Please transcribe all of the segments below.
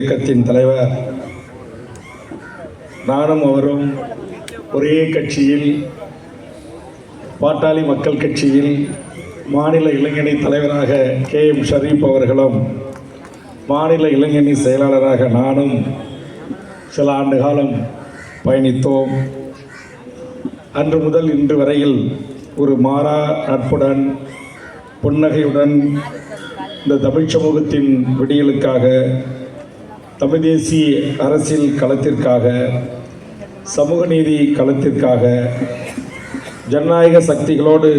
இயக்கத்தின் தலைவர். நானும் அவரும் ஒரே கட்சியில் பாட்டாளி மக்கள் கட்சியில் மாநில இளைஞணி தலைவராக கே. எம். ஷரீப் அவர்களும் மாநில இளைஞணி செயலாளராக நானும் சில ஆண்டு காலம் பயணித்தோம். அன்று முதல் இன்று வரையில் ஒரு மாறா நட்புடன் புன்னகையுடன் இந்த தமிழ் சமூகத்தின் விடியலுக்காக தமிழ் தேசிய அரசியல் களத்திற்காக சமூக நீதி களத்திற்காக ஜனநாயக சக்திகளோடு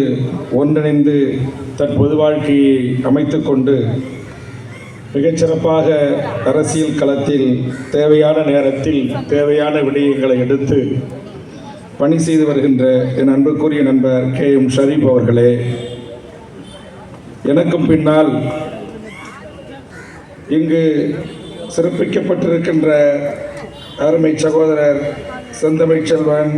ஒன்றிணைந்து தன் பொது வாழ்க்கையை அமைத்து கொண்டு மிகச்சிறப்பாக அரசியல் களத்தில் தேவையான நேரத்தில் தேவையான விடயங்களை எடுத்து பணி செய்து வருகின்ற என் அன்புக்குரிய நண்பர் கே எம் ஷரீப் அவர்களே எனக்கும் பின்னால் இங்கு சிறப்பிக்கப்பட்டிருக்கின்ற அருமை சகோதரர் செந்தமிழ் செல்வன்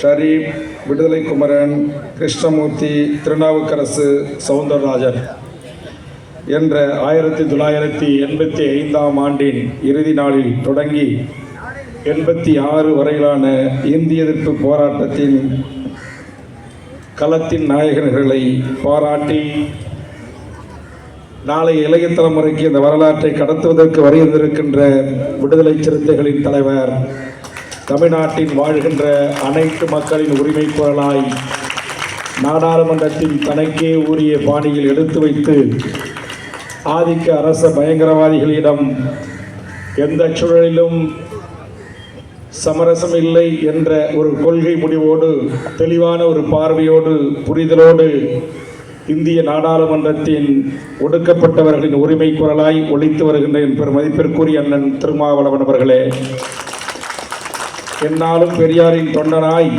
ஷரீப் விடுதலை குமரன் கிருஷ்ணமூர்த்தி திருநாவுக்கரசு சவுந்தரராஜன் என்ற ஆயிரத்தி தொள்ளாயிரத்தி எண்பத்தி ஐந்தாம் ஆண்டின் இறுதி நாளில் தொடங்கி எண்பத்தி ஆறு வரையிலான இந்திய எதிர்ப்பு போராட்டத்தின் களத்தின் நாயகர்களை பாராட்டி நாளை இளைய தலைமுறைக்கு இந்த வரலாற்றை கடத்துவதற்கு வருகின்றிருக்கின்ற விடுதலை சிறுத்தைகளின் தலைவர் தமிழ்நாட்டின் வாழ்கின்ற அனைத்து மக்களின் உரிமை குரலாய் நாடாளுமன்றத்தில் தனக்கே உரிய பாணியில் எடுத்து வைத்து ஆதிக்க அரச பயங்கரவாதிகளிடம் எந்த சூழலிலும் சமரசம் இல்லை என்ற ஒரு கொள்கை முடிவோடு தெளிவான ஒரு பார்வையோடு புரிதலோடு இந்திய நாடாளுமன்றத்தின் ஒடுக்கப்பட்டவர்களின் உரிமை குரலாய் ஒழித்து வருகின்ற என் பெரும் மதிப்பிற்குரிய அண்ணன் திருமாவளவன் அவர்களே. என்னாலும் பெரியாரின் தொண்டனாய்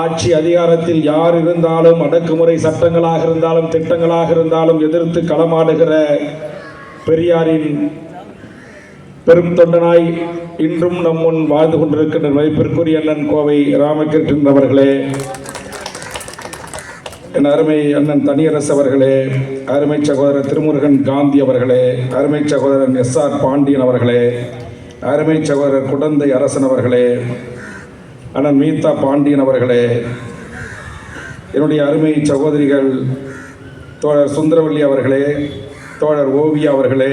ஆட்சி அதிகாரத்தில் யார் இருந்தாலும் அடக்குமுறை சட்டங்களாக இருந்தாலும் திட்டங்களாக இருந்தாலும் எதிர்த்து களமாடுகிற பெரியாரின் பெரும் தொண்டனாய் இன்றும் நம் முன் வாழ்ந்து கொண்டிருக்கின்ற மதிப்பிற்குரிய அண்ணன் கோவை ராமகிருஷ்ணன் அவர்களே. என் அருமை அண்ணன் தனியரசு அவர்களே அருமை சகோதரர் திருமுருகன் காந்தி அவர்களே அருமை சகோதரன் எஸ் ஆர் பாண்டியன் அவர்களே அருமை சகோதரர் குடந்தை அரசன் அவர்களே அண்ணன் மீதா பாண்டியன் அவர்களே என்னுடைய அருமை சகோதரிகள் தோழர் சுந்தரவல்லி அவர்களே தோழர் ஓவியா அவர்களே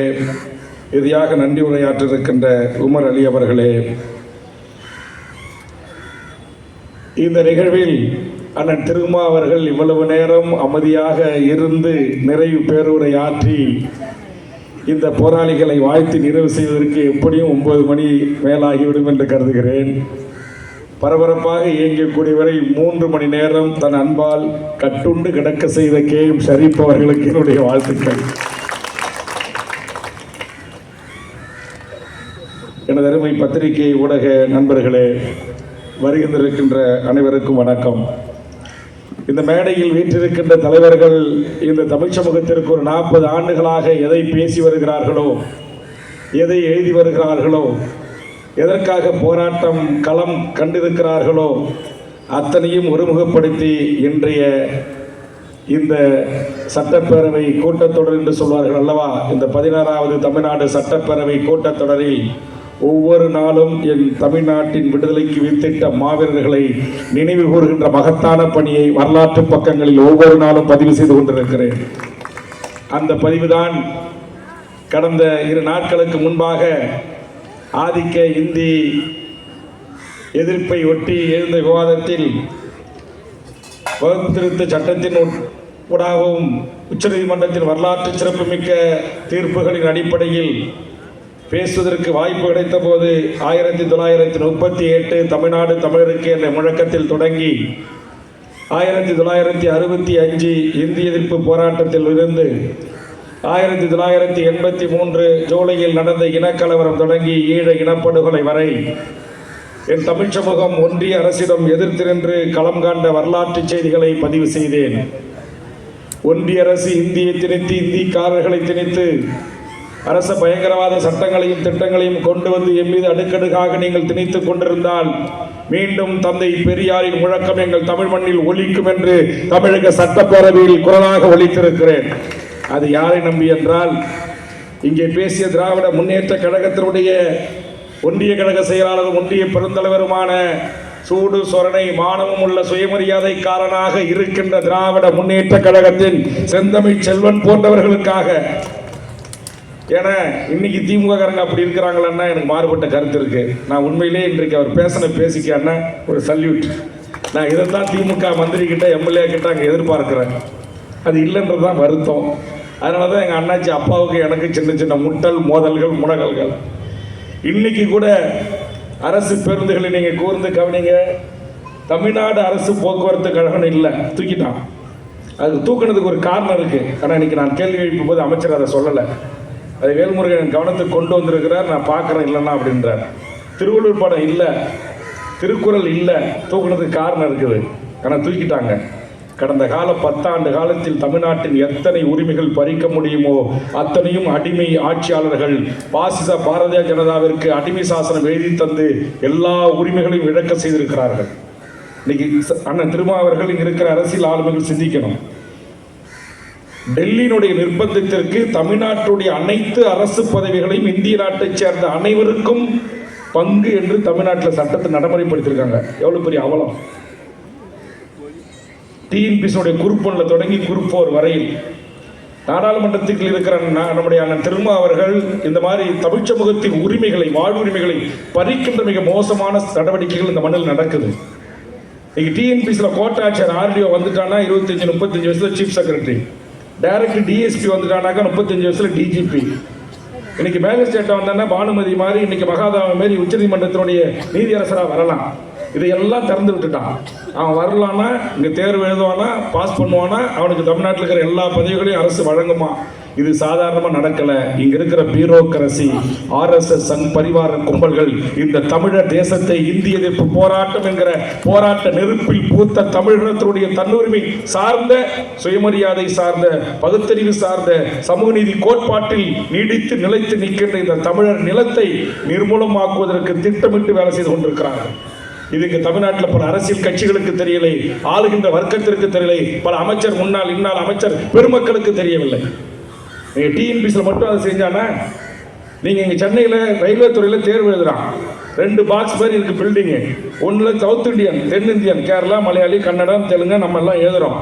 இறுதியாக நன்றி உரையாற்றிருக்கின்ற உமர் அலி அவர்களே. இந்த நிகழ்வில் அண்ணன் திருமா அவர்கள் இவ்வளவு நேரம் அமைதியாக இருந்து நிறைவு பேருரை ஆற்றி இந்த போராளிகளை வாழ்த்து நிறைவு செய்வதற்கு எப்படியும் ஒன்பது மணி மேலாகிவிடும் என்று கருதுகிறேன். பரபரப்பாக இயங்கக்கூடிய வரை மூன்று மணி நேரம் தன் அன்பால் கட்டுண்டு கிடக்க செய்த கே எம் ஷரீப் அவர்களுக்கு என்னுடைய வாழ்த்துக்கள். எனது அருமை பத்திரிகை ஊடக நண்பர்களே வருகின்றிருக்கின்ற அனைவருக்கும் வணக்கம். இந்த மேடையில் வீற்றிருக்கின்ற தலைவர்கள் இந்த தமிழ் சமூகத்திற்கு ஒரு நாற்பது ஆண்டுகளாக எதை பேசி வருகிறார்களோ எதை எழுதி வருகிறார்களோ எதற்காக போராட்டம் களம் கண்டிருக்கிறார்களோ அத்தனையும் ஒருமுகப்படுத்தி இன்றைய இந்த சட்டப்பேரவை கூட்டத்தொடர் என்று சொல்வார்கள் அல்லவா? இந்த பதினாறாவது தமிழ்நாடு சட்டப்பேரவை கூட்டத்தொடரில் ஒவ்வொரு நாளும் என் தமிழ்நாட்டின் விடுதலைக்கு வித்திட்ட மாவீரர்களை நினைவு கூறுகின்ற மகத்தான பணியை வரலாற்று பக்கங்களில் ஒவ்வொரு நாளும் பதிவு செய்து கொண்டிருக்கிறேன். அந்த பதிவுதான் கடந்த இரு நாட்களுக்கு முன்பாக ஆதிக்க இந்தி எதிர்ப்பை ஒட்டி எழுந்த விவாதத்தில் வகுத்திருத்த திருத்த சட்டத்தின் ஊடாகவும் உச்சநீதிமன்றத்தின் வரலாற்று சிறப்புமிக்க தீர்ப்புகளின் அடிப்படையில் பேசுவதற்கு வாய்ப்பு கிடைத்த போது ஆயிரத்தி தொள்ளாயிரத்தி முப்பத்தி எட்டு தமிழ்நாடு தமிழருக்கு என்ற முழக்கத்தில் தொடங்கி ஆயிரத்தி தொள்ளாயிரத்தி அறுபத்தி அஞ்சு இந்திய எதிர்ப்பு போராட்டத்தில் இருந்து ஆயிரத்தி தொள்ளாயிரத்தி எண்பத்தி மூன்று ஜூலையில் நடந்த இனக்கலவரம் தொடங்கி ஈழ இனப்படுகொலை வரை என் தமிழ் சமூகம் ஒன்றிய அரசிடம் எதிர்த்து நின்று களம் காண்ட வரலாற்று செய்திகளை பதிவு செய்தேன். ஒன்றிய அரசு இந்தியை திணித்து இந்திக்காரர்களை திணித்து அரச பயங்கரவாத சட்டங்களையும் திட்டங்களையும் கொண்டு வந்து எம் மீது அடுக்கடுக்காக நீங்கள் திணித்துக் கொண்டிருந்தால் மீண்டும் தந்தை பெரியாரின் முழக்கம் எங்கள் தமிழ் மண்ணில் ஒலிக்கும் என்று தமிழக சட்டப்பேரவையில் குரலாக ஒலித்திருக்கிறேன். அது யாரை நம்பி என்றால் இங்கே பேசிய திராவிட முன்னேற்ற கழகத்தினுடைய ஒன்றிய கழக செயலாளரும் ஒன்றிய பெருந்தலைவருமான சூடு சொரணை மானமும் உள்ள சுயமரியாதைக்காரனாக இருக்கின்ற திராவிட முன்னேற்ற கழகத்தின் செந்தமிழ் செல்வன் போன்றவர்களுக்காக ஏன்னா இன்னைக்கு திமுககாரங்க அப்படி இருக்கிறாங்களன்னா எனக்கு மாறுபட்ட கருத்து இருக்கு. நான் உண்மையிலேயே இன்றைக்கு அவர் பேசின பேசிக்கான ஒரு சல்யூட். நான் இதை தான் திமுக மந்திரி கிட்ட எம்எல்ஏ கிட்ட அங்கே எதிர்பார்க்கிறேன். அது இல்லைன்றது தான் வருத்தம். அதனால தான் எங்கள் அண்ணாச்சி அப்பாவுக்கு எனக்கு சின்ன சின்ன முட்டல் மோதல்கள் முடகல்கள் இன்னைக்கு கூட அரசு பேருந்துகளை நீங்கள் கூர்ந்து கவனிங்க. தமிழ்நாடு அரசு போக்குவரத்து கழகம் இல்லை தூக்கிட்டான். அது தூக்குனதுக்கு ஒரு காரணம் இருக்குது ஆனால் இன்னைக்கு நான் கேள்வி எழுப்பும் போது அமைச்சர் அதை சொல்லலை. அதை வேல்முருகன் கவனத்துக்கு கொண்டு வந்திருக்கிறார். நான் பார்க்குறேன் இல்லைன்னா அப்படின்றார். திருவள்ளூர் படம் இல்லை. திருக்குறள் இல்லை. தூக்குனதுக்கு காரணம் இருக்குது. ஆனால் தூக்கிட்டாங்க. கடந்த கால பத்தாண்டு காலத்தில் தமிழ்நாட்டின் எத்தனை உரிமைகள் பறிக்க முடியுமோ அத்தனையும் அடிமை ஆட்சியாளர்கள் பாசிச பாரதிய ஜனதாவிற்கு அடிமை சாசனம் எழுதி தந்து எல்லா உரிமைகளையும் இழக்க செய்திருக்கிறார்கள். இன்னைக்கு அண்ணன் திருமாவர்கள் இங்கே இருக்கிற அரசியல் ஆளுமைகள் சிந்திக்கணும். டெல்லியினுடைய நிர்பந்தத்திற்கு தமிழ்நாட்டுடைய அனைத்து அரசு பதவிகளையும் இந்திய நாட்டைச் சேர்ந்த அனைவருக்கும் பங்கு என்று தமிழ்நாட்டில் சட்டத்தை நடைமுறைப்படுத்தியிருக்காங்க. எவ்வளோ பெரிய அவலம்? டிஎன்பிசியுடைய குறுப்பொன்னில் தொடங்கி குறுப்போர் வரையில் நாடாளுமன்றத்தில் இருக்கிற நம்முடைய அண்ணன் திருமா அவர்கள் இந்த மாதிரி தமிழ் சமூகத்தின் உரிமைகளை வாழ்வுரிமைகளை பறிக்கின்ற மிக மோசமான நடவடிக்கைகள் இந்த மண்ணில் நடக்குது. இன்னைக்கு டிஎன்பிசியில் கோட்டாட்சியர் ஆர்டிஓ வந்துட்டானா இருபத்தஞ்சு முப்பத்தஞ்சு வயசுல சீஃப் செக்ரட்டரி டைரக்ட் டிஎஸ்பி வந்துட்டானாக்கா முப்பத்தஞ்சு வருஷத்தில் டிஜிபி இன்னைக்கு மேஜிஸ்ட்ரேட்டாக வந்தானா பானுமதி மாதிரி இன்னைக்கு மகாதாவ மாரி உச்சநீதிமன்றத்தினுடைய நீதியரசராக வரலாம். இதையெல்லாம் திறந்து விட்டுட்டான். அவன் வரலான்னா இங்கே தேர்வு எழுதுவானா பாஸ் பண்ணுவானா அவனுக்கு தமிழ்நாட்டில் இருக்கிற எல்லா பதவிகளையும் அரசு வழங்குமா? இது சாதாரணமா நடக்கலை. இங்க இருக்கிற பியூரோக்ரசி ஆர்எஸ்எஸ் சங் பரிவார கும்பல்கள் இந்த தமிழர் தேசத்தை இந்திய எதிர்ப்பு போராட்டம் என்கிற போராட்ட நெருப்பில் பூத்த தமிழினத்தினுடைய தன்னுரிமை சார்ந்த சுயமரியாதை சார்ந்த பகுத்தறிவு சார்ந்த சமூக நீதி கோட்பாட்டில் நீடித்து நிலைத்து நிற்கின்ற இந்த தமிழர் நிலத்தை நிர்மூலமாக்குவதற்கு திட்டமிட்டு வேலை செய்து கொண்டிருக்கிறார்கள். இது இங்கே தமிழ்நாட்டில் பல அரசியல் கட்சிகளுக்கு தெரியலை ஆளுகின்ற வர்க்கத்திற்கு தெரியலை பல அமைச்சர் முன்னாள் இந்நாள் அமைச்சர் பெருமக்களுக்கு தெரியவில்லை. நீங்கள் டிஎன்பிசியில் மட்டும் அதை செஞ்சானா நீங்கள் இங்கே சென்னையில் ரயில்வே துறையில் தேர்வு எழுதுகிறான் ரெண்டு பாக்ஸ் மாதிரி இருக்குது பில்டிங்கு ஒன்றில் சவுத் இந்தியன் தென்னிந்தியன் கேரளா மலையாளி கன்னடம் தெலுங்கு நம்ம எல்லாம் எழுதுகிறோம்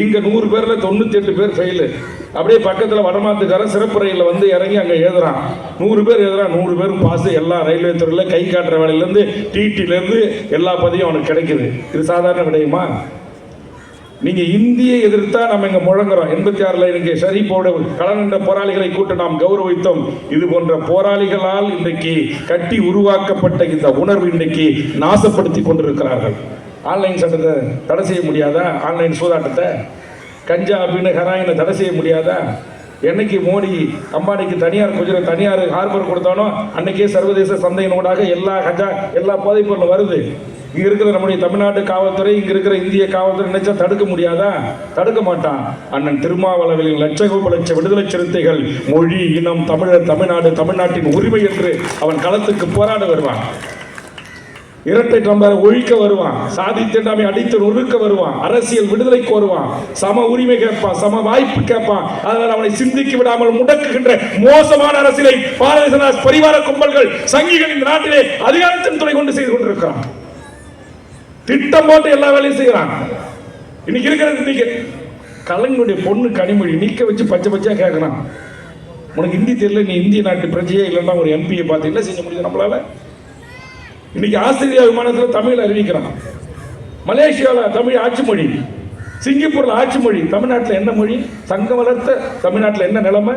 இங்கே நூறு பேரில் தொண்ணூற்றி எட்டு பேர் ஃபெயிலு அப்படியே பக்கத்தில் வடமாத்துக்காரன் சிறப்பு ரயிலில் வந்து இறங்கி அங்கே எழுதுறான். நூறு பேர் எழுதுறான் நூறு பேரும் பாஸ் எல்லா ரயில்வே துறையில் கை காட்டுற வேலையிலேருந்து டிடியிலேருந்து எல்லா பதியும் அவனுக்கு கிடைக்குது. இது சாதாரண விடயமா? நீங்க இந்தியை எதிர்த்தா நம்ம இங்க முழங்குறோம். எண்பத்தி ஆறுல சரி போட. களனின்ற போராளிகளை கூட்ட நாம் கௌரவித்தோம். இது போன்ற போராளிகளால் இன்றைக்கு கட்டி உருவாக்கப்பட்ட இந்த உணர்வு இன்றைக்கு நாசப்படுத்தி கொண்டிருக்கிறார்கள். ஆன்லைன் சட்டத்தை தடை செய்ய முடியாதா? ஆன்லைன் சூதாட்டத்தை? கஞ்சா அப்படின்னு ஹெராயினை தடை செய்ய முடியாதா? என்னைக்கு மோடி அம்பானிக்கு தனியார் குஜராத் தனியார் ஹார்பர் கொடுத்தானோ அன்னைக்கே சர்வதேச சந்தையினூடாக எல்லா கஞ்சா எல்லா போதைப்பொருளும் வருது. இங்க இருக்கிற நம்முடைய தமிழ்நாட்டு காவல்துறை இங்க இருக்கிற இந்திய காவல்துறை நினைச்சா தடுக்க முடியாதா? தடுக்க மாட்டான். அண்ணன் திருமாவளவனின் லட்சகோப லட்ச விடுதலை சிறுத்தைகள் மொழி இனம் தமிழர் தமிழ்நாடு தமிழ்நாட்டின் உரிமை என்று அவன் களத்துக்கு போராட வருவான். இரட்டை டம்பரை ஒழிக்க வருவான். சாதி திட்டாமை அடித்து நொறுக்க வருவான். அரசியல் விடுதலை கோருவான். சம உரிமை கேட்பான் சம வாய்ப்பு கேட்பான். அதனால் அவனை சிந்திக்க விடாமல் முடக்குகின்ற மோசமான அரசியலை பாரதிய பரிவார கும்பல்கள் சங்கிகள் இந்த நாட்டிலே அதிகாரத்தின் துணை கொண்டு செய்து கொண்டிருக்கிறான். திட்டம் போட்டு எல்லா வேலையும் செய்யறான் இன்னைக்கு இருக்கிறது இன்னைக்கு கலைஞனுடைய பொண்ணு கனிமொழி நீக்க வச்சு பச்சை பச்சையா கேட்கறான் உனக்கு ஹிந்தி தெரியல நீ இந்திய நாட்டு பிரஜையே இல்லைன்னா ஒரு எம்பியை பார்த்து என்ன செய்ய முடியும் நம்மளால? இன்னைக்கு ஆஸ்திரேலியா விமானத்தில் தமிழ் அறிவிக்கிறான். மலேசியாவில் தமிழ் ஆட்சி மொழி சிங்கப்பூரில் ஆட்சி மொழி தமிழ்நாட்டில் என்ன மொழி சங்கம் வளர்த்த தமிழ்நாட்டில் என்ன நிலைமை?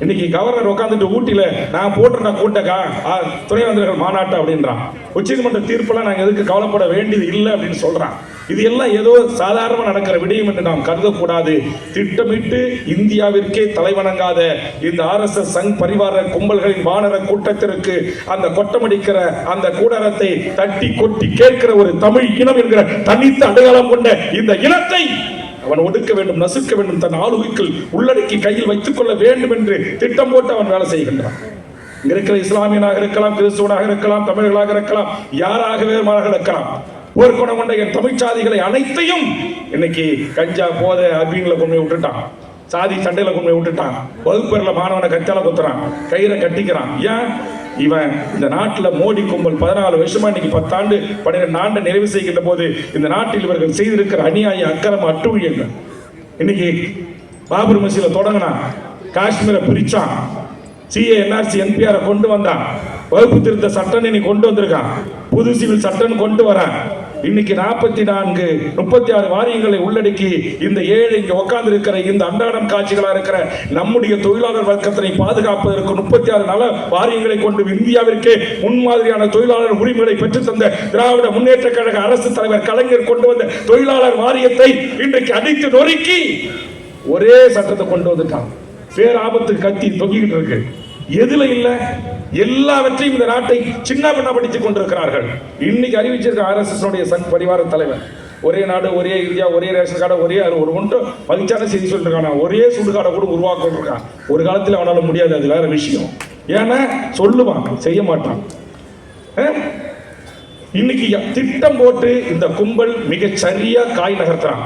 இன்னைக்கு கவர்னர் உட்காந்துட்டு ஊட்டியில நான் போட்டிருந்த கூட்டக்கா துணை துணைவேந்தர்கள் மாநாட்டு அப்படின்றான். உச்சநீதிமன்ற தீர்ப்பெல்லாம் நாங்கள் எதுக்கு கவலைப்பட வேண்டியது இல்லை அப்படின்னு சொல்றான். இது எல்லாம் ஏதோ சாதாரணமாக நடக்கிற விடயம் என்று நாம் கருதக்கூடாது. திட்டமிட்டு இந்தியாவிற்கே தலைவணங்காத இந்த ஆர்எஸ்எஸ் சங் பரிவார கும்பல்களின் வானர கூட்டத்திற்கு அந்த கொட்டமடிக்கிற அந்த கூடாரத்தை தட்டி கொட்டி கேட்கிற ஒரு தமிழ் இனம் என்கிற தனித்த அடையாளம் கொண்ட இந்த இனத்தை அவன் ஒடுக்க வேண்டும் நசுக்க வேண்டும் தன் ஆளுகைக்குள் உள்ளடக்கி கையில் வைத்துக் கொள்ள வேண்டும் என்று திட்டம் போட்டு அவன் வேலை செய்கின்றான். இருக்கிற இஸ்லாமியனாக இருக்கலாம் கிறிஸ்துவனாக இருக்கலாம் தமிழர்களாக இருக்கலாம் யாராக வேறுமாக இருக்கலாம் போர்க்குணம் கொண்ட என் தமிழ் சாதிகளை அனைத்தையும் இன்னைக்கு கஞ்சா போதை அப்படின்ல கொண்டு போய் விட்டுட்டான். சாதி சண்டையில கொண்டு போய் விட்டுட்டான். வகுப்பேரில் மாணவனை கச்சால குத்துறான். கயிறை கட்டிக்கிறான். ஏன்? இவன் இந்த நாட்டில் மோடி கும்பல் பதினாலு வருஷமா இன்னைக்கு பத்தாண்டு பன்னிரெண்டு ஆண்டு நிறைவு செய்கின்ற போது இந்த நாட்டில் இவர்கள் செய்திருக்கிற அநியாய அக்கரம் அட்டுழியங்கள். இன்னைக்கு பாபர் மசீல தொடங்கினான். காஷ்மீரை பிரிச்சான். சிஏ என்ஆர்சி என்பிஆரை கொண்டு வந்தான். வகுப்பு திருத்த சட்டம் இன்னைக்கு கொண்டு வந்திருக்கான். புது சிவில் சட்டம் கொண்டு வரான். இன்னைக்கு நாற்பத்தி நான்கு முப்பத்தி ஆறு வாரியங்களை உள்ளடக்கி இந்த ஏழை இங்கே உட்கார்ந்து இருக்கிற இந்த அன்றாடம் காட்சிகளாக இருக்கிற நம்முடைய தொழிலாளர் வர்க்கத்தினை பாதுகாப்பதற்கு முப்பத்தி ஆறு நல வாரியங்களை கொண்டு இந்தியாவிற்கே முன்மாதிரியான தொழிலாளர் உரிமைகளை பெற்றுத் தந்த திராவிட முன்னேற்ற கழக அரசு தலைவர் கலைஞர் கொண்டு வந்த தொழிலாளர் வாரியத்தை இன்றைக்கு அடித்து நொறுக்கி ஒரே சட்டத்தை கொண்டு வந்துட்டான். பேராபத்து கத்தி தொங்கிக்கிட்டு இருக்கு. எதுல இல்லை? எல்லாவற்றையும் இந்த நாட்டை சின்ன பண்ண படித்துக் கொண்டிருக்கிறார்கள். இன்னைக்கு அறிவிச்சிருக்க ஆர்எஸ்எஸ் உடைய சங் பரிவார தலைவர். ஒரே நாடு ஒரே இந்தியா ஒரே ரேஷன் கார்டு ஒரே அது ஒரு ஒன்று மகிழ்ச்சியான செய்தி சொல்லிருக்கான? ஒரே சுடுகாடை கூட உருவாக்கிருக்கான் ஒரு காலத்தில் அவனால முடியாது அது வேற விஷயம். ஏன்னா சொல்லுவான் செய்ய மாட்டான். இன்னைக்கு திட்டம் போட்டு இந்த கும்பல் மிக சரியா காய் நகர்த்துறான்.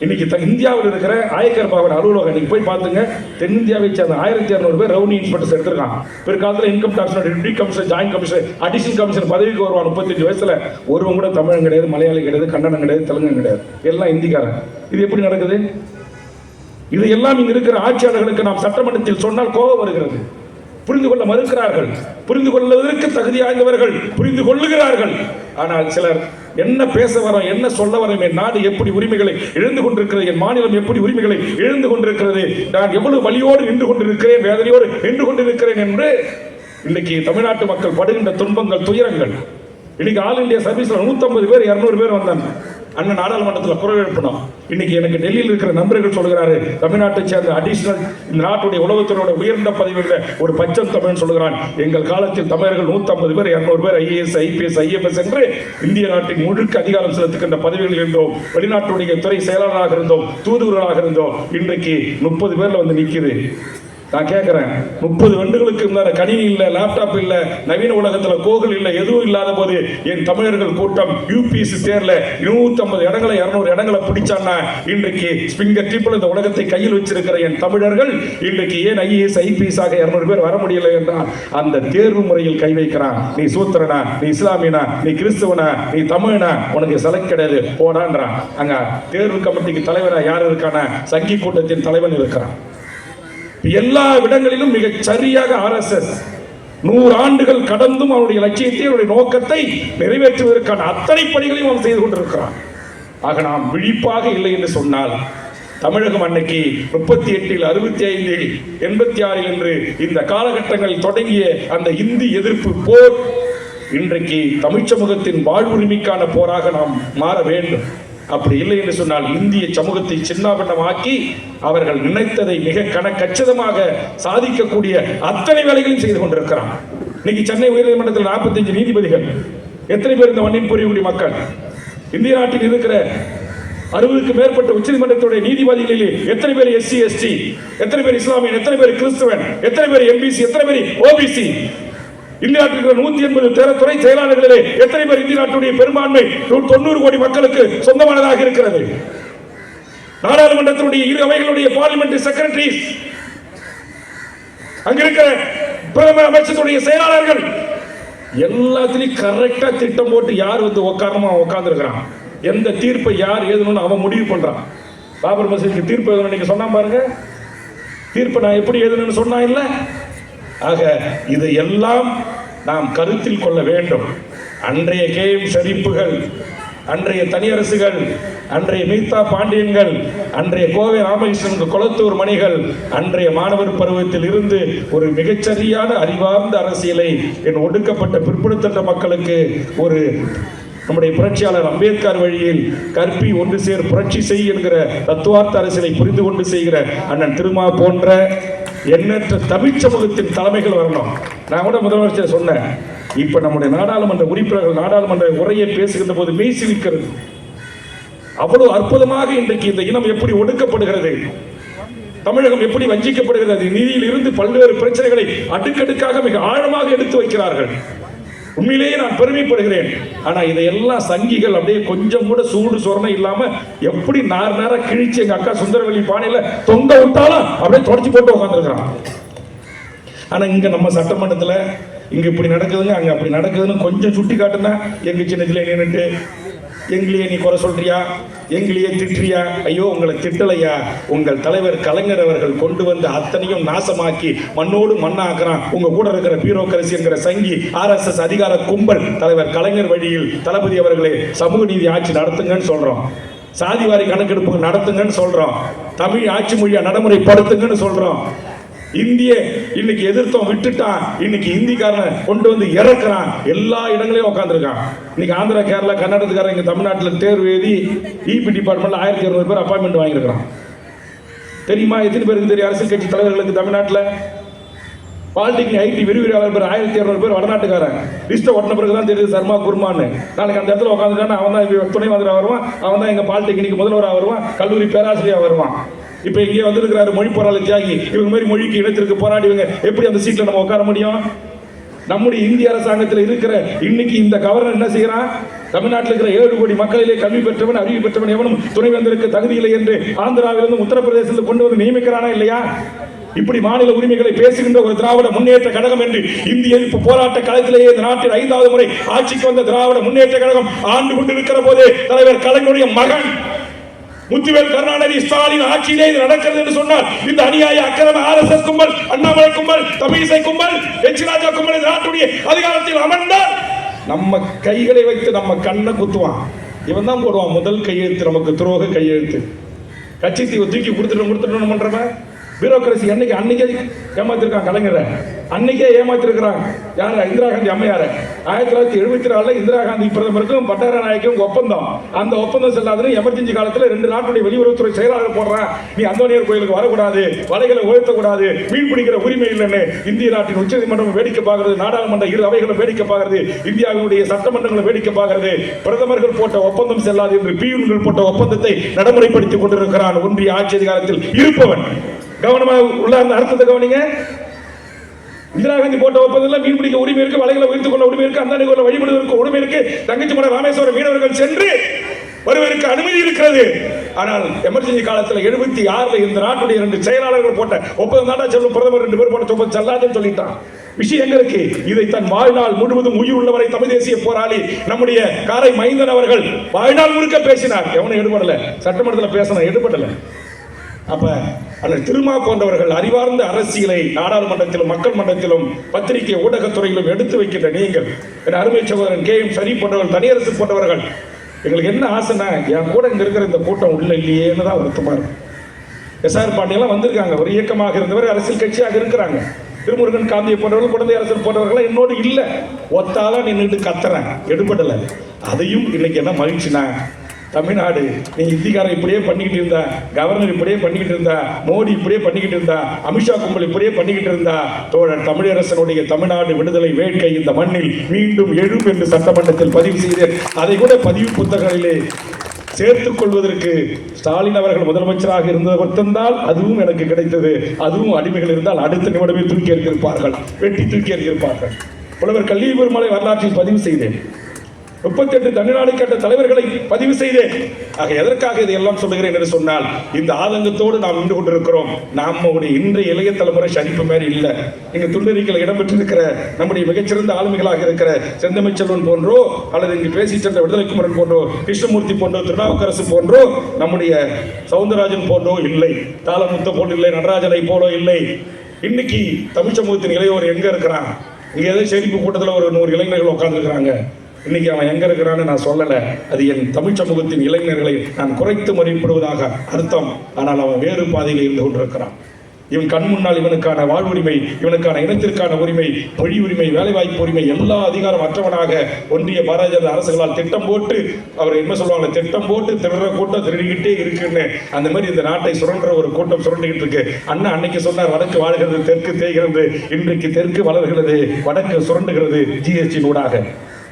இன்னைக்கு த- இந்தியாவில் இருக்கிற ஆயக்கர் பவன் அலுவலகம் இன்னைக்கு போய் பார்த்துங்க. தென்னிந்தியாவை சேர்ந்த ஆயிரத்தி இரநூறு பேர் ரெவன்யூ இன்ஸ்பெக்டர்ஸ் எடுத்திருக்காங்க பிற்காலத்தில் income tax deputy commissioner joint commissioner additional commissioner பதவிக்கு வருவான் முப்பத்தஞ்சு வயசுல. ஒருவன் கூட தமிழன் கிடையாது மலையாளி கிடையாது கன்னடம் கிடையாது தெலுங்கு கிடையாது. எல்லாம் இந்திக்காரன். இது எப்படி நடக்குது? இது எல்லாம் இங்க இருக்கிற ஆட்சியாளர்களுக்கு நாம் சட்டமன்றத்தில் சொன்னால் கோபம் வருகிறது. புரிந்து கொள்ள மறுக்கிறார்கள். புரிந்து கொள்வதற்கு தகுதியாய்ந்தவர்கள் புரிந்து கொள்ளுகிறார்கள் ஆனால் சிலர் என்ன பேச வரோம் என்ன சொல்ல வரோம் என் நாடு எப்படி உரிமைகளை இழந்து கொண்டிருக்கிறது என் மாநிலம் எப்படி உரிமைகளை இழந்து கொண்டிருக்கிறது நான் எவ்வளவு வழியோடு நின்று கொண்டிருக்கிறேன் வேதனையோடு நின்று கொண்டிருக்கிறேன் என்று இன்னைக்கு தமிழ்நாட்டு மக்கள் படுகின்ற துன்பங்கள் துயரங்கள். இன்னைக்கு ஆல் இந்தியா சர்வீஸ்ல 150 பேர் 200 பேர் வந்தாங்க. அண்ணன் நாடாளுமன்றத்தில் குரல் எழுப்பினோம். இன்னைக்கு எனக்கு டெல்லியில் இருக்கிற நண்பர்கள் சொல்கிறாரு தமிழ்நாட்டை சேர்ந்த அடிஷனல் இந்த நாட்டுடைய உலகத்தினோட உயர்ந்த பதவியில் ஒரு பச்சம் தமிழ் சொல்கிறான் எங்கள் காலத்தில் தமிழர்கள் 150 பேர் 200 பேர் ஐஏஎஸ் ஐபிஎஸ் ஐஎஃப்எஸ் என்று இந்திய நாட்டின் முழுக்க அதிகாரம் செலுத்துகின்ற பதவிகளில் இருந்தோம். வெளிநாட்டுடைய துறை செயலாளராக இருந்தோம் தூதுவர்களாக இருந்தோம். இன்றைக்கு முப்பது பேர்ல வந்து நிற்கிது நான் கேட்குறேன் முப்பது வண்டுகளுக்கு முன்னாடி கணினி இல்லை லேப்டாப் இல்லை நவீன உலகத்தில் கோகல் இல்லை எதுவும் இல்லாத போது என் தமிழர்கள் கூட்டம் யூபிஎஸ்சி தேர்ல 250 இடங்களை 200 இடங்களை பிடிச்சான்னா இன்றைக்கு ஸ்பிங்கர் டிப்பில் இந்த உலகத்தை கையில் வச்சிருக்கிற என் தமிழர்கள் இன்றைக்கு ஏன் ஐஏஎஸ் ஐபிஎஸ் ஆக 200 பேர் வர முடியல என்றால் அந்த தேர்வு முறையில் கை வைக்கிறான். நீ சூத்திரனா? நீ இஸ்லாமியனா? நீ கிறிஸ்துவனா? நீ தமிழனா? உனக்கு செலக்ட் கிடையாது. போடான்றான். அங்க தேர்வு கமிட்டிக்கு தலைவராக யார் இருக்கானா சங்கி கூட்டத்தின் தலைவன் இருக்கிறான். எல்லா இடங்களிலும் மிகச் சரியாக ஆர்எஸ்எஸ் நூறு ஆண்டுகள் கடந்தும் அவருடைய லட்சியத்தை அவருடைய நோக்கத்தை நிறைவேற்றுவதற்கான அத்தனை பணிகளையும் அவன் செய்து கொண்டிருக்கிறான். ஆக நாம் விழிப்பாக இல்லை என்று சொன்னால் தமிழகம் அன்னைக்கு முப்பத்தி எட்டில் அறுபத்தி ஐந்தில் எண்பத்தி ஆறில் என்று இந்த காலகட்டங்களில் தொடங்கிய அந்த இந்தி எதிர்ப்பு போர் இன்றைக்கு தமிழ் சமூகத்தின் வாழ்வுரிமைக்கான போராக நாம் மாற வேண்டும். அப்படி இல்லை என்று சொன்னால் இந்திய சமூகத்தை சின்னாபின்னமாக்கி அவர்கள் நினைத்ததை மிக கணக்கச்சிதமாக சாதிக்கக்கூடிய அத்தனை வேலைகளையும் செய்து கொண்டிருக்கிறான். இன்னைக்கு சென்னை உயர்நீதிமன்றத்தில் 45 நீதிபதிகள் எத்தனை பேர் இந்த மண்ணின் புரியக்கூடிய மக்கள்? இந்திய நாட்டில் இருக்கிற அறுபதுக்கு மேற்பட்ட உச்சநீதிமன்றத்துடைய நீதிபதிகளிலே எத்தனை பேர் எஸ்சி எஸ்டி எத்தனை பேர் இஸ்லாமியன் எத்தனை பேர் கிறிஸ்துவன் எத்தனை பேர் எம்பிசி எத்தனை பேர் ஓபிசி? இந்திய நாட்டில் இருக்கிற நூத்தி எண்பது தேர துறை செயலாளர்களிலே எத்தனை பேர் இந்திய நாட்டுடைய பெரும்பான்மை? நூ- தொண்ணூறு கோடி மக்களுக்கு சொந்தமானதாக இருக்கிறது. நாடாளுமன்றத்தினுடைய இரு அவைகளுடைய பார்லிமெண்டரி செக்ரட்டரிஸ் அங்க இருக்கிற பிரதம அமைச்சருடைய செயலாளர்கள். எல்லாத்திலையும் கரெக்டா திட்டம் போட்டு யார் வந்து உட்காரமா உட்கார்ந்து இருக்கிறான் எந்த தீர்ப்பை யார் எழுதணும்னு அவன் முடிவு பண்றான். பாபர் மசூதிக்கு தீர்ப்பு எழுதணும் நீங்க சொன்னா பாருங்க. தீர்ப்பை நான் எப்படி எழுதணும்னு சொன்னா இல்லை? ஆக இது எல்லாம் நாம் கருத்தில் கொள்ள வேண்டும். அன்றைய கேஎம் ஷரீப்புகள் அன்றைய தனியரசுகள் அன்றைய மீத்தா பாண்டியன்கள் அன்றைய கோவை ராமகிருஷ்ணன் குளத்தூர் மணிகள் அன்றைய மாணவர் பருவத்தில் இருந்து ஒரு மிகச்சரியான அறிவார்ந்த அரசியலை என் ஒடுக்கப்பட்ட பிற்படுத்தப்பட்ட மக்களுக்கு ஒரு நம்முடைய புரட்சியாளர் அம்பேத்கர் வழியில் கற்பி ஒன்று சேர் புரட்சி செய் என்கிற தத்துவார்த்த அரசியலை புரிந்து கொண்டு செய்கிற அண்ணன் திருமா போன்ற எண்ணற்ற தமிழ் சமூகத்தின் தலைமைகள் வரணும். நான் கூட முதலமைச்சர் சொன்னேன். இப்போ நம்முடைய நாடாளுமன்ற உறுப்பினர்கள் நாடாளுமன்ற உரையை பேசுகின்ற போது மெய் சிலிக்கிறது அவ்வளவு அற்புதமாக இன்றைக்கு இந்த இனம் எப்படி ஒடுக்கப்படுகிறது? தமிழகம் எப்படி வஞ்சிக்கப்படுகிறது? நிதியில் இருந்து பல்வேறு பிரச்சனைகளை அடுக்கடுக்காக மிக ஆழமாக எடுத்து வைக்கிறார்கள். உண்மையிலேயே நான் பெருமைப்படுகிறேன். ஆனா இதையெல்லாம் சங்கிகள் அப்படியே கொஞ்சம் கூட சூடு சொரணை இல்லாம எப்படி நார் நேரம் கிழிச்சு எங்க அக்கா சுந்தரவெளி பானையில தொங்க விட்டாலும் அப்படியே தொடச்சி போட்டு உட்காந்துருக்கிறான் ஆனா இங்க நம்ம சட்டமன்றத்துல இங்க இப்படி நடக்குதுங்க அங்க அப்படி நடக்குதுன்னு கொஞ்சம் சுட்டி காட்டுனா எங்க சின்ன நின்றுட்டு எங்களையே நீ குறை சொல்றியா? எங்களையே திட்டுறியா? ஐயோ உங்களை திட்டலையா? உங்கள் தலைவர் கலைஞர் அவர்கள் கொண்டு வந்து அத்தனையும் நாசமாக்கி மண்ணோடு மண்ணாக்குறான். உங்க கூட இருக்கிற பியூரோக்ரசி என்கிற சங்கி ஆர்எஸ்எஸ் அதிகார கும்பல் தலைவர் கலைஞர் வழியில் தளபதி அவர்களே சமூக நீதி ஆட்சி நடத்துங்கன்னு சொல்றோம். சாதிவாரி கணக்கெடுப்பு நடத்துங்கன்னு சொல்றோம். தமிழ் ஆட்சி மொழியை நடைமுறைப்படுத்துங்கன்னு சொல்றோம். இந்திய இன்னைக்கு எதிர்த்தோம் விட்டுட்டான். இன்னைக்கு இந்திக்காரன் கொண்டு வந்து இறக்குறான். எல்லா இடங்களையும் உட்காந்துருக்கான் இன்னைக்கு ஆந்திரா கேரளா கர்நாடகத்துக்காரன் இங்கே தமிழ்நாட்டில் தேர்வு எழுதி இபி டிபார்ட்மெண்ட்ல ஆயிரத்தி இரநூறு பேர் அப்பாயின்மெண்ட் வாங்கியிருக்கிறான். தெரியுமா எத்தனை பேருக்கு தெரியும்? அரசியல் கட்சி தலைவர்களுக்கு தமிழ்நாட்டில்? பாலிடெக்னிக் ஐடி விரிவிரியாளர் பேர் ஆயிரத்தி இரநூறு பேர் வடநாட்டுக்காரன். லிஸ்ட்டை ஒட்டின பிறகு தான் தெரியுது சர்மா குருமான்னு. நாளைக்கு அந்த இடத்துல உட்காந்துட்டான் அவன் தான் துணை மந்திரா வருவான். அவன் தான் எங்கள் பாலிடெக்னிக் முதல்வராக வருவான். கல்லூரி பேராசிரியர் வருவான். இப்போ இங்கே வந்திருக்கிறாரு மொழி போராளி தியாகி இவங்க மாதிரி மொழிக்கு இனத்திற்கு போராடிவங்க எப்படி அந்த சீட்டில் நம்ம உட்கார முடியும்? நம்முடைய இந்திய அரசாங்கத்தில் இருக்கிற இன்னைக்கு இந்த கவர்னர் என்ன செய்யறான்? தமிழ்நாட்டில் இருக்கிற ஏழு கோடி மக்களிலே கல்வி பெற்றவன் அறிவு பெற்றவன் எவனும் துணை தகுதி இல்லை என்று ஆந்திராவிலிருந்து உத்தரப்பிரதேசத்தில் கொண்டு வந்து நியமிக்கிறானா இல்லையா? இப்படி மாநில உரிமைகளை பேசுகின்ற ஒரு திராவிட முன்னேற்ற கழகம் என்று இந்திய எதிர்ப்பு போராட்ட களத்திலேயே இந்த நாட்டில் ஐந்தாவது முறை ஆட்சிக்கு வந்த திராவிட முன்னேற்ற கழகம் ஆண்டு கொண்டிருக்கிற போதே தலைவர் கலைஞருடைய மகன் முத்துவேல் கருணாநிதி ஸ்டாலின் ஆட்சியிலே இது நடக்கிறது என்று சொன்னால் இந்த அநியாய அக்கிரம ஆர்எஸ்எஸ் கும்பல் அண்ணாமலை கும்பல் தமிழிசை கும்பல் எச் ராஜா கும்பல் நாட்டுடைய அதிகாரத்தில் அமர்ந்தால் நம்ம கைகளை வைத்து நம்ம கண்ணை குத்துவான். இவன் தான் போடுவான் முதல் கையெழுத்து நமக்கு துரோக கையெழுத்து. கட்சி தீவு தூக்கி கொடுத்துட்டு கொடுத்துட்டு பண்றவன் பியூரோக்ரசி அன்னைக்கு அன்னைக்கே ஏமாத்திருக்கான் கலைஞரை? அன்னைக்கே ஏமாத்திருக்கிறாங்க. யார் இந்திரா காந்தி அம்மையார. ஆயிரத்தி தொள்ளாயிரத்தி எழுபத்தி நாலுல இந்திரா காந்தி பிரதமருக்கும் பட்டார நாயக்கும் ஒப்பந்தம். அந்த ஒப்பந்தம் செல்லாதுன்னு எமர்ஜென்சி காலத்தில் ரெண்டு நாட்டுடைய வெளியுறவுத்துறை செயலாளர் போடுறான். நீ அந்தோனியர் கோயிலுக்கு வரக்கூடாது வலைகளை உயர்த்தக்கூடாது மீன் பிடிக்கிற உரிமை இல்லைன்னு இந்திய நாட்டின் உச்சநீதிமன்றம் வேடிக்கை பார்க்கிறது நாடாளுமன்ற இரு அவைகளும் வேடிக்கை பார்க்கிறது இந்தியாவினுடைய சட்டமன்றங்களும் வேடிக்கை பார்க்கிறது. பிரதமர்கள் போட்ட ஒப்பந்தம் செல்லாது என்று பியூன்கள் போட்ட ஒப்பந்தத்தை நடைமுறைப்படுத்திக் கொண்டிருக்கிறான் ஒன்றிய ஆட்சி அதிகாரத்தில் இருப்பவன். கவனமாக உள்ள அந்த அர்த்தத்தை கவனிங்க. இந்திரா காந்தி போட்ட ஒப்பந்தத்தில் மீன் பிடிக்க உரிமை இருக்கு வலைகளை உயர்த்து கொள்ள உரிமை இருக்கு அந்த கோயில வழிபடுவதற்கு உரிமை இருக்கு. தங்கச்சி மன ராமேஸ்வரம் மீனவர்கள் சென்று வருவதற்கு அனுமதி இருக்கிறது. ஆனால் எமர்ஜென்சி காலத்தில் எழுபத்தி ஆறுல இந்த நாட்டுடைய ரெண்டு செயலாளர்கள் போட்ட ஒப்பந்தம் தாண்டா செல்லும். பிரதமர் ரெண்டு பேர் போட்ட ஒப்பந்தம் செல்லாதுன்னு சொல்லிட்டான். விஷயம் எங்க இருக்கு இதை தன் வாழ்நாள் முழுவதும் உயிர் உள்ளவரை தமிழ் தேசிய போராளி நம்முடைய காரை மைந்தன் அவர்கள் வாழ்நாள் முழுக்க பேசினார். எவனும் எடுபடல. சட்டமன்றத்தில் பேசணும் எடுபடல. அப்ப அண்ணன் திருமா போன்றவர்கள் அறிவார்ந்த அரசியலை நாடாளுமன்றத்திலும் மக்கள் மன்றத்திலும் பத்திரிகை ஊடகத்துறையிலும் எடுத்து வைக்கின்ற நீங்கள். என் அருமை சகோதரன் கே எம் சரி போன்றவர்கள் தனியரசு போன்றவர்கள் எங்களுக்கு என்ன ஆசைன்னா என் கூட இங்கே இருக்கிற இந்த கூட்டம் உள்ள இல்லையேன்னு தான் வருத்தமாக இருக்கும் எஸ்ஆர் பாண்டியெல்லாம் வந்திருக்காங்க. ஒரு இயக்கமாக இருந்தவர் அரசியல் கட்சியாக இருக்கிறாங்க. திருமுருகன் காந்தியை போன்றவர்கள் குழந்தை அரசு போன்றவர்கள் என்னோடு இல்லை. ஒத்தால நின்றுட்டு கத்துறேன் எடுபடலை. அதையும் இன்னைக்கு என்ன மகிழ்ச்சினா தமிழ்நாடு. நீ இந்திக்காரன் இப்படியே பண்ணிக்கிட்டு இருந்தா கவர்னர் இப்படியே பண்ணிக்கிட்டு இருந்தா மோடி இப்படியே பண்ணிக்கிட்டு இருந்தா அமித்ஷா கும்பல் இப்படியே பண்ணிக்கிட்டு இருந்தா தோழர் தமிழரசனுடைய தமிழ்நாடு விடுதலை வேட்கை இந்த மண்ணில் மீண்டும் எழும் என்று சட்டமன்றத்தில் பதிவு செய்தேன். அதை கூட பதிவு புத்தகங்களிலே சேர்த்துக் கொள்வதற்கு ஸ்டாலின் அவர்கள் முதலமைச்சராக இருந்தது மட்டும்தான் அதுவும் எனக்கு கிடைத்தது. அதுவும் அடிமைகள் இருந்தால் அடுத்த நிமிடமே தூக்கி எறிந்திருப்பார்கள். வெட்டி தூக்கி எறிந்திருப்பார்கள். புலவர் கல்வி பெருமலை வரலாற்றில் பதிவு செய்தேன். முப்பத்தெட்டு தமிழ்நாடு கேட்ட தலைவர்களை பதிவு செய்தேன். ஆக எதற்காக இதையெல்லாம் சொல்லுகிறேன் என்று சொன்னால் இந்த ஆதங்கத்தோடு நாம் நின்று கொண்டிருக்கிறோம். நம்முடைய இன்றைய இளைய தலைமுறை சரிப்பு மாதிரி இல்லை. இங்கு துண்டறிக்கையில் இடம்பெற்றிருக்கிற நம்முடைய மிகச்சிறந்த ஆளுமைகளாக இருக்கிற செந்தமிழ் செல்வன் போன்றோ அல்லது இங்கு பேசி சென்ற விடுதலை குமரன் போன்றோ கிருஷ்ணமூர்த்தி போன்றோ திருநாவுக்கரசு போன்றோ நம்முடைய சவுந்தரராஜன் போன்றோ இல்லை. தாளமுத்த போல் இல்லை நடராஜனை போலோ இல்லை. இன்னைக்கு தமிழ் சமூகத்தின் இளையோர் எங்க இருக்கிறான் இங்கே ஏதோ செழிப்பு கூட்டத்தில் ஒரு நூறு இளைஞர்கள் உட்கார்ந்துருக்கிறாங்க. இன்னைக்கு அவன் எங்க இருக்கிறான்னு நான் சொல்லலை. அது என் தமிழ் சமூகத்தின் இளைஞர்களை நான் குறைத்து மதிப்பிடுவதாக அர்த்தம். ஆனால் அவன் வேறு பாதையில் இருந்து கொண்டிருக்கிறான். இவன் கண் முன்னால் இவனுக்கான வாழ்வுரிமை இவனுக்கான இனத்திற்கான உரிமை மொழி உரிமை வேலைவாய்ப்பு உரிமை எல்லா அதிகாரம் அற்றவனாக ஒன்றிய பாரதிய ஜனதா அரசுகளால் திட்டம் போட்டு அவர் என்ன சொல்லுவாங்க திட்டம் போட்டு திருடுற கூட்டம் திருடிக்கிட்டே இருக்குன்னு. அந்த மாதிரி இந்த நாட்டை சுரண்டுற ஒரு கூட்டம் சுரண்டுகிட்டு இருக்கு. அண்ணா அன்னைக்கு சொன்னார் வடக்கு வாழ்கிறது தெற்கு தேய்கிறது இன்றைக்கு தெற்கு வளர்கிறது வடக்கு சுரண்டுகிறது ஜிஎஸ்டி ஊடாக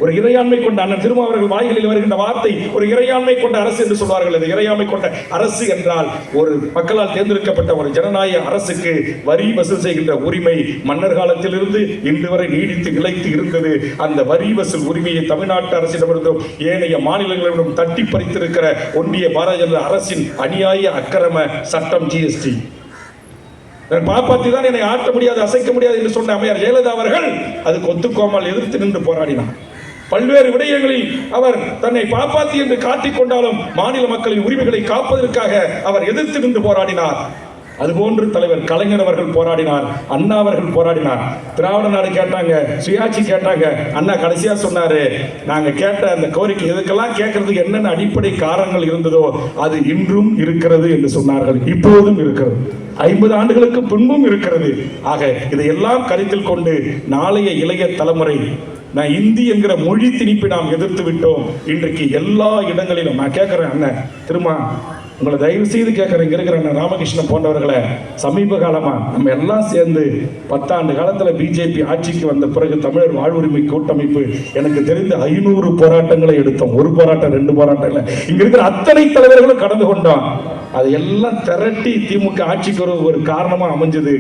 ஒரு இறையாண்மை கொண்ட அண்ணன் திருமாவர்கள் வாய்களில் வருகின்ற வார்த்தை ஒரு இறையாண்மை கொண்ட அரசு என்று சொல்வார்கள். அது இறையாண்மை கொண்ட அரசு என்றால் ஒரு மக்களால் தேர்ந்தெடுக்கப்பட்ட ஒரு ஜனநாயக அரசுக்கு வரி வசூல் செய்கின்ற உரிமை மன்னர் காலத்திலிருந்து இன்று வரை நீடித்து நிலைத்து இருந்தது. அந்த வரி வசூல் உரிமையை தமிழ்நாட்டு அரசிடமிருந்தும் ஏனைய மாநிலங்களிடம் தட்டி பறித்திருக்கிற ஒன்றிய பாரதிய ஜனதா அரசின் அநியாய அக்கிரம சட்டம் ஜிஎஸ்டி பாப்பாத்தி தான் என்னை ஆட்ட முடியாது அசைக்க முடியாது என்று சொன்ன அமையார் ஜெயலலிதா அவர்கள் அதுக்கு ஒத்துக்கோமல் எதிர்த்து நின்று போராடினார். பல்வேறு விடயங்களில் அவர் தன்னை பாப்பாத்தி என்று காட்டிக்கொண்டாலும் மாநில மக்களின் உரிமைகளை காப்பதற்காக அவர் எதிர்த்து நின்று போராடினார். அதுபோன்று தலைவர் கலைஞர் அவர்கள் போராடினார் அண்ணா அவர்கள் போராடினார். திராவிட நாடு கேட்டாங்க சுயாட்சி கேட்டாங்க. அண்ணா கடைசியா சொன்னாரு நாங்க கேட்ட அந்த கோரிக்கை இதுக்கெல்லாம் கேட்கறதுக்கு என்னென்ன அடிப்படை காரணங்கள் இருந்ததோ அது இன்றும் இருக்கிறது என்று சொன்னார்கள். இப்போதும் இருக்கிறது. ஐம்பது ஆண்டுகளுக்கு பின்பும் இருக்கிறது. ஆக இதையெல்லாம் கருத்தில் கொண்டு நாளைய இளைய தலைமுறை நான் இந்தி என்கிற மொழி திணிப்பை நாம் எதிர்த்து விட்டோம். இன்றைக்கு எல்லா இடங்களிலும் நான் கேட்குறேன் அண்ணன் திரும்ப. உங்களை தயவு செய்து கேட்குறேன் இருக்கிற ராமகிருஷ்ணன் போன்றவர்களை. சமீப காலமாக நம்ம எல்லாம் சேர்ந்து பத்தாண்டு காலத்தில் பிஜேபி ஆட்சிக்கு வந்த பிறகு தமிழர் வாழ்வுரிமை கூட்டமைப்பு எனக்கு தெரிந்த ஐநூறு போராட்டங்களை எடுத்தோம். ஒரு போராட்டம் ரெண்டு போராட்டம் இல்லை. இருக்கிற அத்தனை தலைவர்களும் கடந்து கொண்டோம். அது எல்லாம் திரட்டி திமுக ஆட்சிக்கு ஒரு ஒரு காரணமாக அமைஞ்சது.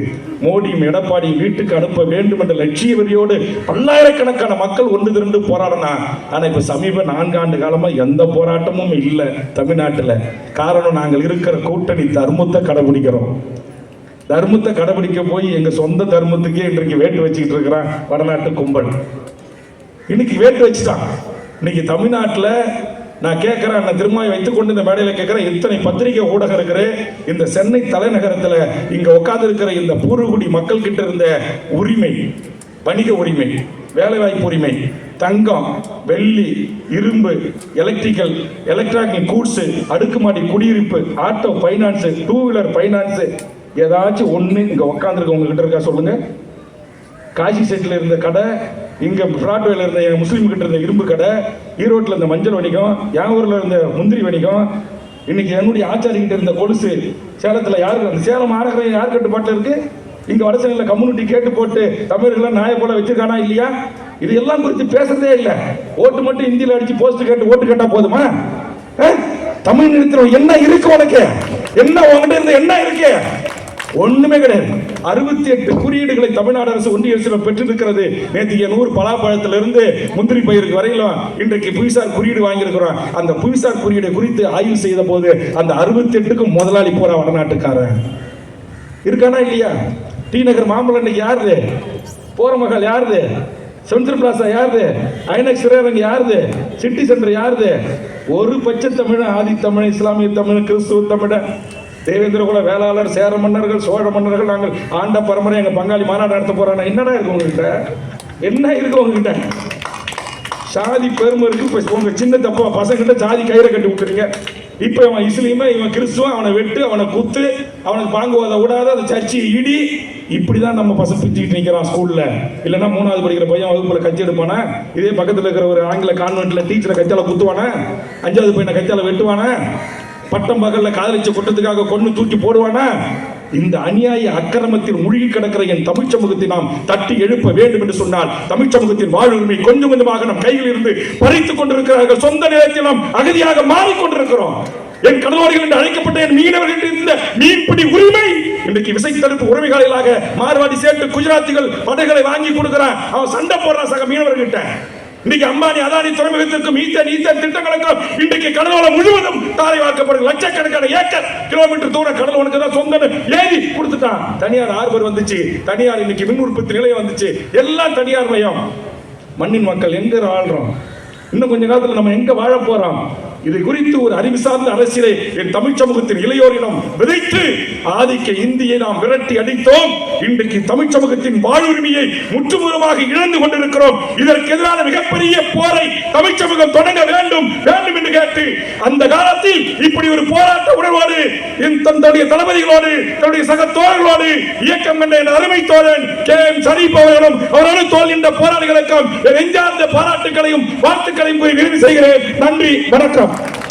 மோடியும் எடப்பாடியும் வீட்டுக்கு அனுப்ப வேண்டும் என்ற லட்சிய வெறியோடு பல்லாயிரக்கணக்கான மக்கள் ஒன்று திரண்டு போராடினா ஆனால் இப்போ சமீப நான்காண்டு காலமாக எந்த போராட்டமும் இல்லை தமிழ்நாட்டில். காரணம் நாங்கள் இருக்கிற கூட்டணி தர்மத்தை கடைபிடிக்கிறோம். தர்மத்தை கடைபிடிக்க போய் எங்க சொந்த தர்மத்துக்கே இன்றைக்கு வேட்டு வச்சுக்கிட்டு இருக்கிறான் வடநாட்டு கும்பல். இன்னைக்கு வேட்டு வச்சுட்டான். இன்னைக்கு தமிழ்நாட்டில் நான் கேட்குறேன் நான் திரும்ப வைத்துக்கொண்டு இந்த மேடையில் கேட்குறேன் இத்தனை பத்திரிகை ஊடகம் இருக்கிற இந்த சென்னை தலைநகரத்தில் இங்கே உட்காந்துருக்கிற இந்த பூர்வகுடி மக்கள்கிட்ட இருந்த உரிமை வணிக உரிமை வேலைவாய்ப்பு உரிமை தங்கம் வெள்ளி இரும்பு எலக்ட்ரிக்கல் எலக்ட்ரானிக் கூட்ஸு அடுக்குமாடி குடியிருப்பு auto finance two wheeler finance ஏதாச்சும் ஒன்று இங்கே உட்காந்துருக்கவங்க கிட்ட இருக்கா சொல்லுங்க. காசி செட்டில் இருந்த கடை இங்கே பிராட்வேல இருந்த என் முஸ்லீம் கிட்ட இருந்த இரும்பு கடை ஈரோட்டில் இருந்த மஞ்சள் வணிகம் என் ஊரில் இருந்த முந்திரி வணிகம் இன்னைக்கு என்னுடைய ஆச்சாரிகிட்ட இருந்த கொலுசு சேலத்தில் யாரு அந்த சேலம் ஆரகரை யார் கட்டுப்பாட்டில் இருக்கு? இங்கே வடசென்னையில் கம்யூனிட்டி கேட்டு போட்டு தமிழர்கள்லாம் நாயை போல வச்சிருக்கானா இல்லையா? இது எல்லாம் குறித்து பேசுறதே இல்லை. ஓட்டு மட்டும் இந்தியில் அடிச்சு போஸ்ட் கேட்டு ஓட்டு கேட்டா போதுமா? தமிழ் நிறுத்தம் என்ன இருக்கு உனக்கு. என்ன உங்ககிட்ட இருந்து என்ன இருக்கு? ஒண்ணுமே கிடையாது. அறுபத்தி எட்டு குறியீடுகளை தமிழ்நாடு அரசு ஒன்றிய அரசு பெற்றிருக்கிறது. நேற்று நூறு பலாப்பழத்திலிருந்து முந்திரி பயிருக்கு வரையிலும் இன்றைக்கு புவிசார் குறியீடு வாங்கியிருக்கிறோம். அந்த புவிசார் குறியீடு குறித்து ஆய்வு செய்த போது அந்த அறுபத்தி எட்டுக்கும் முதலாளி போற வடநாட்டுக்காரன். இருக்கானா இல்லையா? டி நகர் மாம்பழம் இன்னைக்கு யாருது போற மகள் யாருது சென்ட்ரல் பிளாசா யாருது? ஐநக்ஸ் திரையரங்கு யாருது? சிட்டி சென்டர் யாருது? ஒரு பச்சை தமிழன் ஆதி தமிழன் இஸ்லாமிய தமிழ் கிறிஸ்துவ தமிழன் தேவேந்திர குல வேளாளர் சேர மன்னர்கள் சோழ மன்னர்கள் நாங்கள் ஆண்ட பரம்பரை எங்கள் பங்காளி மாநாடு நடத்த போகிறாங்க என்னடா இருக்கு உங்ககிட்ட? என்ன இருக்கு உங்ககிட்ட? சாதி பெருமை இருக்கு. உங்கள் சின்ன தப்பா பசங்கிட்ட சாதி கயிறை கட்டி விட்டுருங்க இப்போ இவன் இஸ்லீம இவன் கிறிஸ்துவன் அவனை வெட்டு அவனை குத்து அவனுக்கு பாங்குவாத விடாத அந்த சர்ச்சி இடி. இப்படி தான் நம்ம பசங்க பிச்சுக்கிட்டு நிற்கிறான் ஸ்கூலில். இல்லைன்னா மூணாவது படிக்கிற பையன் வகுப்பில் கட்சி எடுப்பானா? இதே பக்கத்தில் இருக்கிற ஒரு ஆங்கில கான்வென்ட்டில் டீச்சரை கச்சால குத்துவானா? அஞ்சாவது பையனை கச்சால வெட்டுவானா? பட்டம் பகலில் காதலிச்ச குற்றத்துக்காக கொண்டு தூக்கி போடுவானா? இந்த அநியாய அக்கிரமத்தில் மூழ்கி கிடக்கிற என் தமிழ் சமூகத்தை நாம் தட்டி எழுப்ப வேண்டும் என்று சொன்னால் தமிழ் சமூகத்தின் வாழ்வுரிமை கொஞ்சம் கொஞ்சமாக நம் கையில் இருந்து பறித்துக் கொண்டிருக்கிறார்கள். சொந்த நிலத்தில் நாம் அகதியாக மாறிக்கொண்டிருக்கிறோம் என் கடலோடிகள் என்று அழைக்கப்பட்ட என் மீனவர்கள் இருந்த மீன்பிடி உரிமை இன்றைக்கு விசை தடுப்பு உரிமைகளாக மார்வாடி சேர்த்து குஜராத்திகள் படைகளை வாங்கி கொடுக்கிறான் அவன் சண்டை போடுறான் சக மீனவர்கிட்ட இன்னைக்கு அம்பானி அதானி துறைமுகத்திற்கும் ஈத்தன் ஈத்தன் திட்டங்களுக்கும் இன்றைக்கு கடலோரம் முழுவதும் தாரை வார்க்கப்படுது லட்சக்கணக்கான ஏக்கர் கிலோமீட்டர் தூரம் கடல் உனக்கு தான் சொந்தம் ஏறி கொடுத்துட்டான். தனியார் ஆர்வர் வந்துச்சு. தனியார் இன்னைக்கு மின் உற்பத்தி நிலையம் வந்துச்சு. எல்லாம் தனியார் மயம் மண்ணின் மக்கள் எங்க ஆள்றோம்? இன்னும் கொஞ்ச காலத்துல நம்ம எங்க வாழ போறோம்? இதை குறித்து ஒரு அறிவு சார்ந்த அரசியலை என் தமிழ் சமூகத்தின் இளையோரிடம் விதைத்து ஆதிக்க இந்தியை நாம் விரட்டி அடித்தோம். இன்றைக்கு தமிழ் சமூகத்தின் வாழ்வுரிமையை முற்றுமுறமாக இழந்து கொண்டிருக்கிறோம். இதற்கு எதிரான மிகப்பெரிய போரை தமிழ் சமூகம் தொடங்க வேண்டும் வேண்டும் என்று கேட்டு அந்த காலத்தில் இப்படி ஒரு போராட்ட உணர்வோடு என் தன்னுடைய தளபதிகளோடு தன்னுடைய சக தோழர்களோடு இயக்கம் கண்ட என் அருமை தோழன் கே எம் சரீப் அவர்களும் அவரோடு தோல்கின்ற போராளிகளுக்கும் என் நெஞ்சார்ந்த பாராட்டுகளையும் வாழ்த்துக்களையும் கூறி விரும்பி செய்கிறேன். நன்றி வணக்கம். Gracias.